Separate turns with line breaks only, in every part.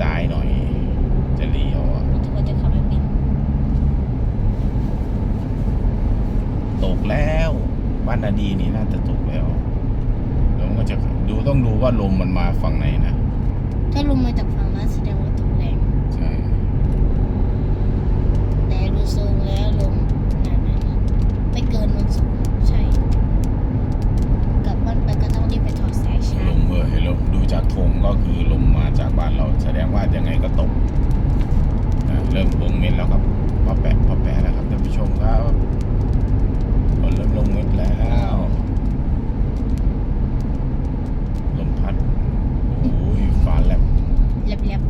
ซ้ายหน่
อ
ย จะเลี้ยวอะ
รู้สึกว่าจะขับไม่เป็น
ตกแล้วบ้านนาดีนี่น่าจะตกแล้วแล้วมันก็จะดูต้องดูว่าลมมันมาฝั่งไหนนะ
ถ้าลงมาจากฝั่งนั้นแสดงว่าตกแรง
ใช่
แต่ดูทรงแล้วลมนานๆไม่เกินมันสูงใช่ กลับบ้านไปก็ต้องรีบไปถอดสายชา
ล
ร์จ
มเออเห็นแล้วดูจากธงก็คือลมมาจากบ้านเรา แสดงว่ายังไงก็ตกนะเริ่มลงเม็ดแล้วครับพอแปะพอแปะแล้วครับท่านผู้ชมครับฝนเริ่มลงเม็ดแล้วลมพัดโอ้ยฟ้าแลบ
แลบ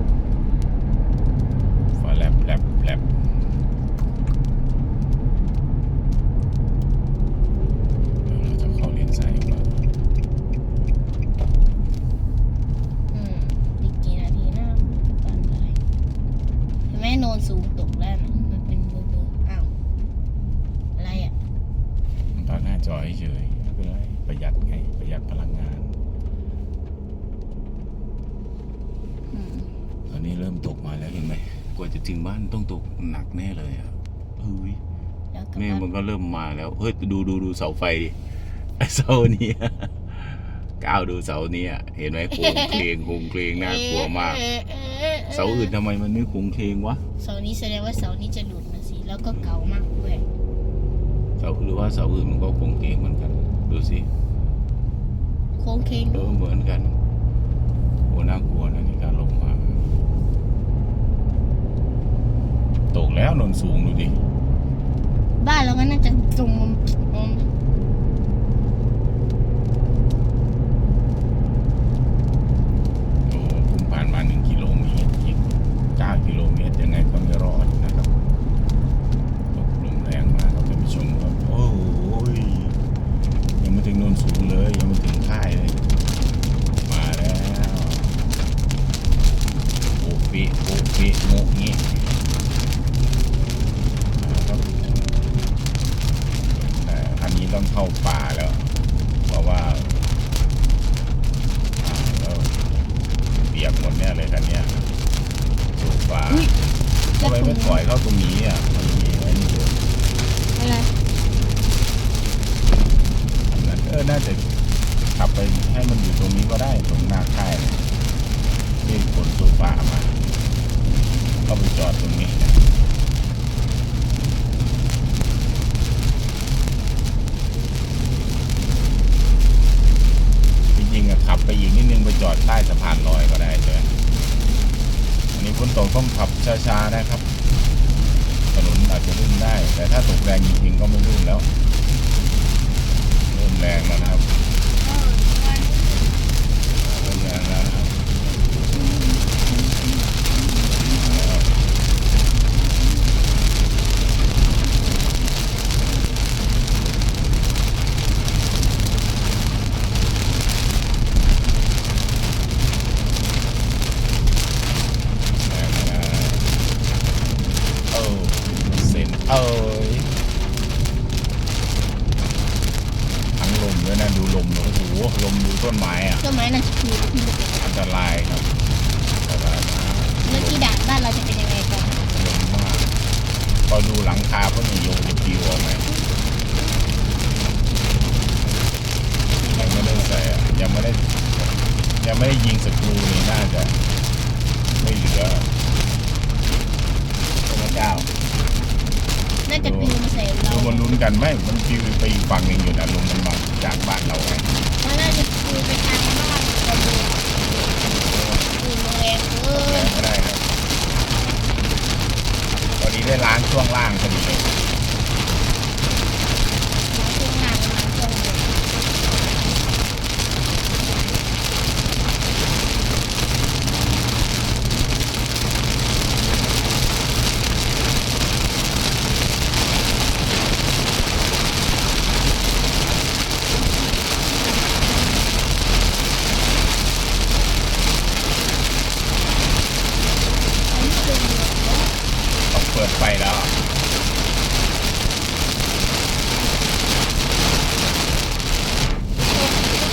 ฟ้าแลบแลบแลบเดี๋ยวเราจะเข้าเลนซ้ายดีกว่า
ๆอืมอีกกี่นาทีนะกลับบ้านได้เห็นไหมโนนสูงตกแล้วนะมันเป็นเบอร์เบอร์อ้าว อะไรอะ
ตอนหน้าจอเฉยๆไม่เป็นไรประหยัดไง ประหยัดพลังงาน
อืม
ตอนนี้เริ่มตกมาแล้วเห็นไหมก ว่าจะถึงบ้านต้องตกหนักแน่เลยอะเฮ้ย
แล้วกลับ
เมฆ
บ้าน
มันก็เริ่มมาแล้วเฮ้ยดูดูดูเสาไฟดิไอ้เสาเนี้ยก้าวดูเสาเนี้ยเห็นไหมโครงเคลงโครงเคลงน่ากลัวมาก
เออเออเออ
เสาอื่นทำไมมันไม่โครงเคลงวะ
เสานี้แสดงว่าเสานี้จะหลุดนะสิแล้วก็เก่ามากด้วย
เสาหรือว่าเสาอื่นมันก็โครงเคลงเหมือนกันดูสิ
โค้งเคง
เออเหมือนกันโอ้น่ากลัวนะนี่การลงมา ตกแล้วนนสูงดูดิ
บ้านเราก็น่าจะจมมุม
อ้เพิ่งผ่านมาหนึ่งกิโลเมตรอีกเก้ากิโลเมตรยังไงก็ไม่รอดนะครับตกลมแรงมากครับท่านผู้ชมครับ โอ้ยยังไม่ถึงโนนสูงเลย ยังไม่ถึงค่ายเลย มาแล้วโอ้ปิโอ้ปิโมกงี้นะครับแต่คันนี้ต้องเข้าป่าแล้ว เพราะว่า อ่าแล้วเปียกหมดเนี่ยเลยคันเนี้ยโซฟาทำไมไม่ป ล่อยเข้าตรงนี้อะมันมีไอ้นี่อยู่
อะไร
อันนั้นเออน่าจะขับไปให้มันอยู่ตรงนี้ก็ได้ตรงหน้าค่ายเนี่ยที่ขนโซฟามาก็ไปจอดตรงนี้นะจริงๆอะขับไปอีกนิดนึงไปจอดใต้สะพานลอยก็ได้ใช่ไหมอันนี้ฝนตกต้องขับช้าๆนะครับ ถนนอาจจะลื่นได้ แต่ถ้าตกแรงจริงๆก็ไม่ลื่นแล้วเริ่มแรงแล้วนะครับเริ่มแรงแล้วนะครับแรงแล้วเออเส้นเอ้ย ทั้งลมด้วยนะดูลมเลยโอ้โหลมดูต้นไม้อะ
ต้นไม้น่าจะคือที่จะเป็น
อันตรายครับอันตรายมาก
แล้วที่ด่านบ้านเราจะเป็นยังไงกัน
ลมมากพอ ดูหลังคาเพราะมีโยงจะปลิวออกไหมยังไม่ได้ใส่อะยังไม่ได้ยังไม่ได้ยิงสกรูนี่น่าจะไม่เหลือพระเจ้า
น่าจะปลิวมาใส่เรา
ดูมันลุ้นกันไหมมันปลิวไปอีกฝั่งหนึ่งอยู่นะลมมันมาจากบ้านเราไง
มันน่าจะปลิวไปทางบ้านเราดูอืมแรงเอ
แร
อง
ก็ ได้ล้างช่วงล่างพอดี ต้องเปิดไฟแล้ว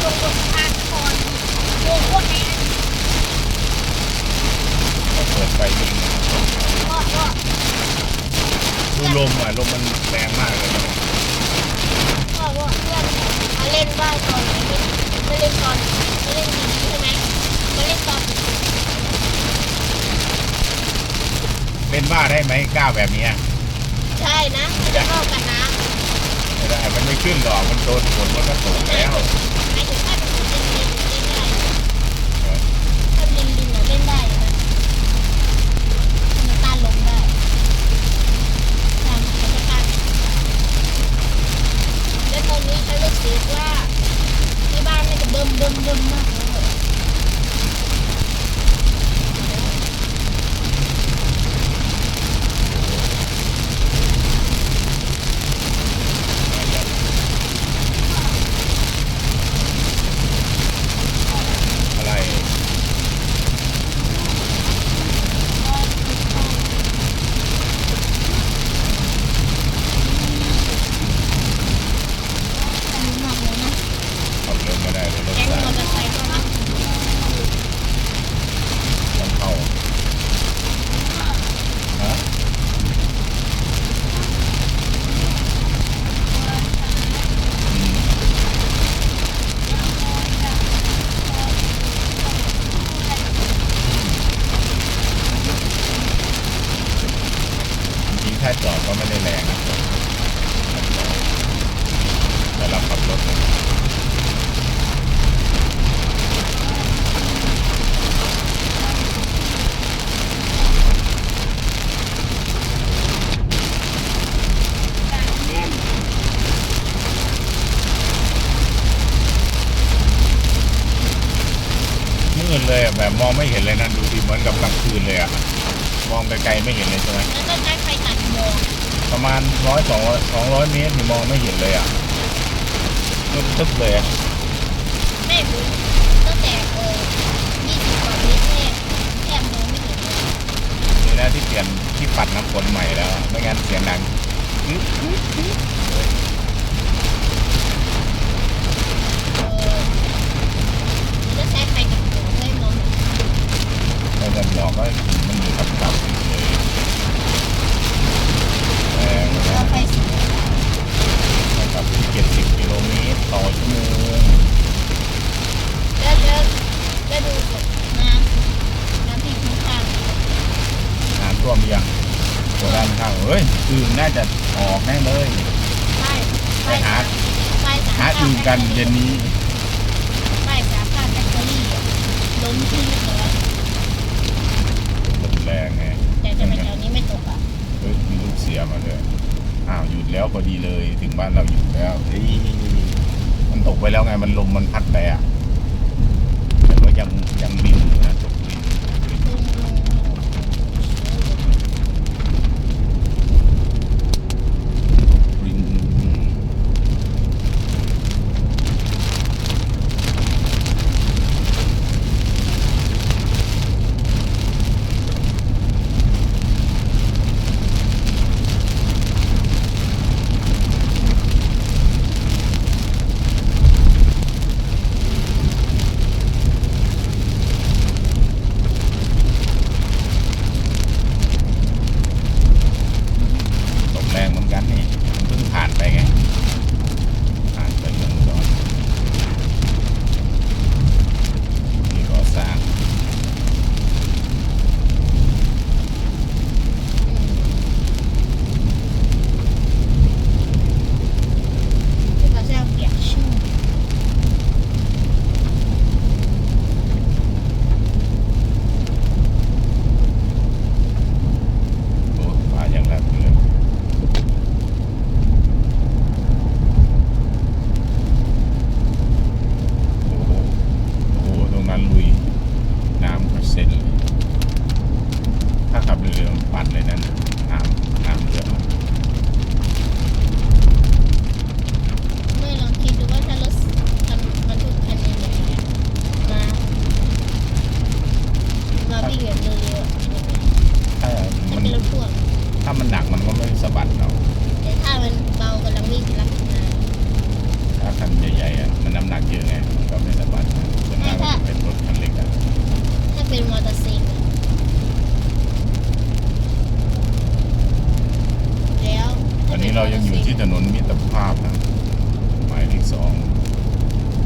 ตรงบนทางก่อนโอ้โหแอน
ต้องเปิดไฟยิงนะครับ
ก็ก็
ดูลมอะลมมันแรงมากเลยนะ
ก็ว่าเพื่อนมาเล่นบ้านตอนไหนไม่ไม่เล่นตอนไม่เล่นทีนี้ใช่ไหมมาเล่นตอน
เล่นบ้าได้ไหมกล้าแบบเนี้ย
ใช่นะมันจะเข้ากันนะ
ไม่ได้มันไม่ขึ้นหรอกมันโดนฝนมันก็ตกแล้ว
หมายถึงถ้าเป็นคนเล่นเล่นเล่นได้ถ้าลินลินเล่นได้นะมันต้านลมได้ตามมันจะต้านแล้วตอนนี้ฉันรู้สึกว่าที่บ้านน่าจะเบิ่มเบิ่มเบิ่มมากเลย
อะไร
อันนี้มากเลยนะ
ขับเร็วไม่ได้เลยรถ
แก๊ง
สาม
อเตอร์ไซค์ก็รับ
ต้องเข้าฮะอืม จอดก็ไม่ได้แรงนะแต่เราขับรถเนี่ยมืดเลยอะแบบมองไม่เห็นเลยนะดูดิเหมือนกับกลางคืนเลยอะ มองไกลๆไม่เห็นเลยใช่ไหม
แล้วก็ใช้ไฟตัดหมอก
ประมาณร้อยสองสองร้อยเมตรนี่มองไม่เห็นเลยอะมืดตึ๊บเลยอะ
ไม่รู้ตั้งแต่เออ20กว่าเมตรแค่แค่มองไม่เห็นเลย
นี่นะที่เปลี่ยนที่ปัดน้ำฝนใหม่แล้วอะไม่งั้นเสียงดังอึ๊บอึ๊บอึ๊บเลย
เออแล้วใช้ไฟตัดหมอกให้มองเห็น
แล้วก็บอกว่ามันอยู่กับกับเลยแรง
แล้วไฟสี
นะครับเจ็ดสิบกิโลเมตรต่อชั่วโมง
แล้วแล้วแล้วดูกดน้ำน้ำที่ข้างข้าง
น้ำท่วมยัง โบด้านข้างเฮ้ยอึ่งน่าจะออกแน่เลย
ใช่ไฟ
ไปหา
ไฟสาม
หาอึ่งกันเย็นนี้
ไฟสามข้างแบตเตอรี่อะล้มที่เลย
ลมแรงไง
แต่จะไปแถวนี้ไม่ตกอะ
เฮ้ยมีลูกเสียมาด้วยอ้าวหยุดแล้วพอดีเลยถึงบ้านเราหยุดแล้วเฮ้ยมันตกไปแล้วไงมันลมมันพัดไปอะแต่ว่ายังยังบิน
เรา
ยังอยู่ที่ถนนมิตรภาพนะหมายเลขสอง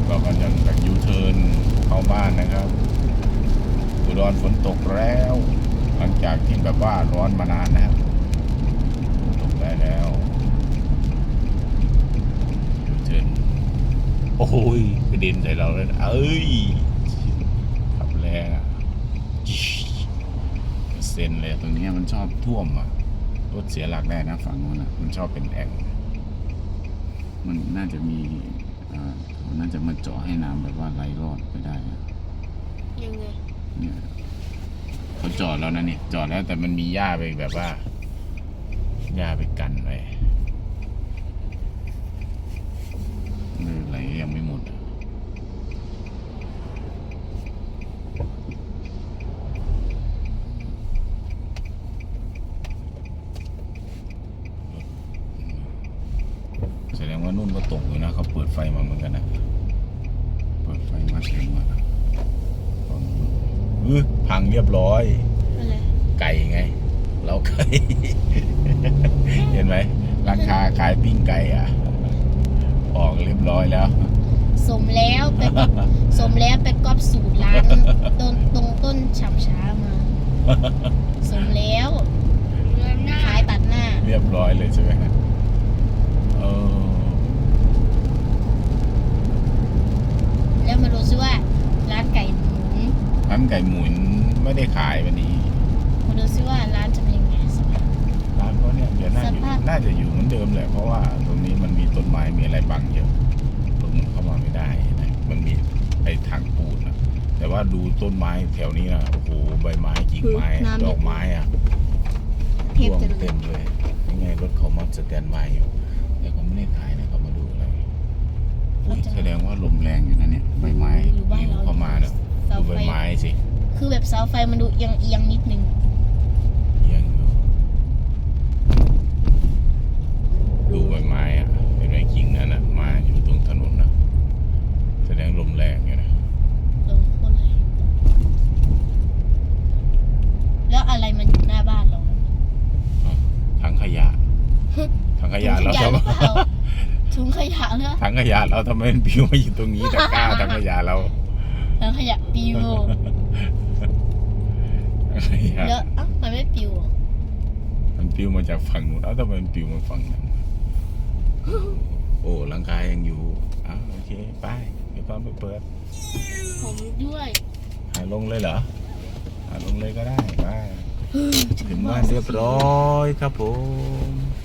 เรากำลังจากยูเทิร์นเข้าบ้านนะครับอุดรฝนตกแล้ว หลังจากที่แบบว่าร้อนมานานนะครับตกได้แล้วยูเทิร์นโอ้ยกระเด็นใส่เราเลยนะเอ้ยขับแรงอะเส้นเลยตรงนี้มันชอบท่วมอะ รถเสียหลักได้นะฝั่งนู้นอะมันชอบเป็นแอ่งมันน่าจะมีอ่าเขาน่าจะมาเจาะให้น้ำแบบว่าไหลรอดไปได้นะ
ยังไง
เนี่ยเขาจอดแล้วนะเนี่ยจอดแล้วแต่มันมีหญ้าไปแบบว่าหญ้าไปกันไว้เลยไหลยังไม่หมดอะแสดงว่านุ่นก็ตกอยู่นะเขาเปิดไฟมาเหมือนกันนะ เปิดไฟมาแสดงว่าอื้อพัง เรียบร้อย
อะไร
ไก่ไง เราไก่ เห็นไหม ราคาขายปิ้งไก่อะ ออกเรียบร้อยแล้ว
สมแล้วไปก๊อปสมแล้วไปก๊อปสูตรร้านต้นตรงต้นฉ่ำช้ามา สมแล้วขายตัดหน้า
เรียบร้อยเลยใช่ไหมฮะเออ
แล้วมาดูซิว่าร้านไก่หมุน
ร้านไก่หมุน ไม่ได้ขายวันนี้
มาดูซิว่าร้านจะเป็นยังไงสภาพ
ร้านเขาเนี่ยเดี๋ยวน่าอยู่
สภาพ
น่าจะอยู่เหมือนเดิมแหละเพราะว่าตรงนี้มันมีต้นไม้มีอะไรบังเยอะรถมันเข้ามาไม่ได้นะมันมีไอ้ทางปูนนะแต่ว่าดูต้นไม้แถวนี้นะโอ้โหใบไม้กิ่งไม้ดอกไม้อะ
เทียบ
ท่วม
จะเล
เต็
ย
มเลย ยังไงรถเขามาสแตนบายอยู่แต่เขาไม่ได้ขายนะเขามาดูอะไรอุ๊ยแสดงว่าลมแรงอยู่นะเนี่ยใบไม้
อยู่บ้านเรา
เข้ามา
คือแบบเสาไฟมันดูเอียงเอียงๆนิดนึง
เอียังอยู่ดูใบไม้อะเห็นไหมกิ่งนั้นอะมาอยู่ตรงถนนนะแสดงลมแรงอยู่นะ
ลงโคตรเลยแล้วอะไรมันอยู่หน้าบ้านเรา
ถังขยะถังขยะเรา
ถุงขยะหรือ
ทำ
เปล่าถุงขยะเนอะ
ถังขยะเราทำไมมันปลิวมาอยู่ตรงนี้ตะกร้าถังขยะเรา
ถังขยะปิว
ถังขยะ
แล้วเอ้ามันไม่ปิวอะ
มันปลิวมาจากฝั่งนู้นเอ้าทำไมมันปลิวมาฝั่งนั้นโอ้หลังคายังอยู่อ้าวโอเคไปเดี๋ยวตอนไปเปิด
ผมด้วย
หาลงเลยเหรอหาลงเลยก็ได้ไปถึงบ้านเรียบร้อยครับผม